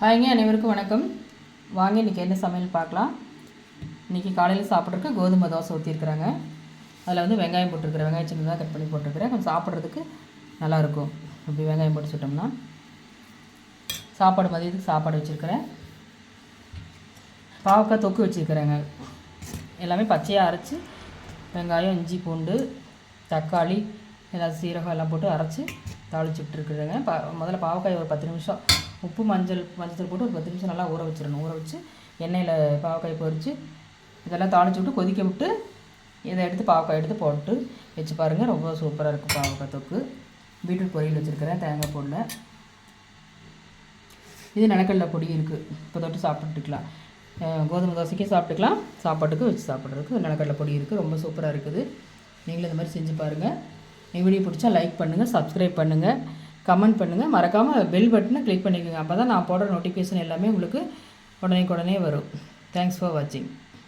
ஹாய்ங்க அனைவருக்கும் வணக்கம். வாங்க இன்றைக்கி என்ன சமையல் பார்க்கலாம். இன்றைக்கி காலையில் சாப்பிட்றதுக்கு கோதுமை தோசை ஊற்றிருக்குறாங்க அதில் வந்து வெங்காயம் போட்டிருக்கிறேன் வெங்காயம் சின்னதாக கட் பண்ணி போட்டிருக்கிறேன். கொஞ்சம் சாப்பிட்றதுக்கு நல்லாயிருக்கும். இப்படி வெங்காயம் போட்டு சுட்டோம்னா. சாப்பாடு மதியத்துக்கு சாப்பாடு வச்சுருக்கிறேன். பாவக்காய் தொக்கு வச்சுருக்கிறேங்க. எல்லாமே பச்சையாக அரைச்சி வெங்காயம் இஞ்சி பூண்டு தக்காளி எல்லாம் சீரகம் எல்லாம் போட்டு அரைச்சி தாளிச்சு விட்டுருக்குறேங்க பா முதல்ல பாவக்காய் ஒரு பத்து நிமிஷம் உப்பு மஞ்சள் மஞ்சள் போட்டு ஒரு பத்து நிமிஷம் நல்லா ஊற வச்சிடணும். ஊற வச்சு எண்ணெயில் பாவக்காய் பொரித்து இதெல்லாம் தாளித்து விட்டு கொதிக்க விட்டு இதை எடுத்து பாவக்காய் எடுத்து போட்டு வச்சு பாருங்கள் ரொம்ப சூப்பராக இருக்கும் பாவக்காய் தொக்கு. பீட்ரூட் பொரியல் வச்சுருக்கிறேன் தேங்காய் போடல. இது நிலக்கடலை பொடி இருக்குது இப்போ தொட்டு சாப்பிட்டுக்கலாம். கோதுமை தோசைக்கு சாப்பிட்டுக்கலாம். சாப்பாட்டுக்கு வச்சு சாப்பிட்றதுக்கு நிலக்கடலை பொடி இருக்குது ரொம்ப சூப்பராக இருக்குது. நீங்களும் இந்த மாதிரி செஞ்சு பாருங்கள் என் வீடியோ பிடிச்சா லைக் பண்ணுங்கள் சப்ஸ்கிரைப் பண்ணுங்கள் கமெண்ட் பண்ணுங்கள் மறக்காமல் பெல் பட்டனை கிளிக் பண்ணிக்கோங்க. அப்போ தான் நான் போடுற நோட்டிஃபிகேஷன் எல்லாமே உங்களுக்கு உடனே உடனே வரும். தேங்க்ஸ் ஃபார் வாட்சிங்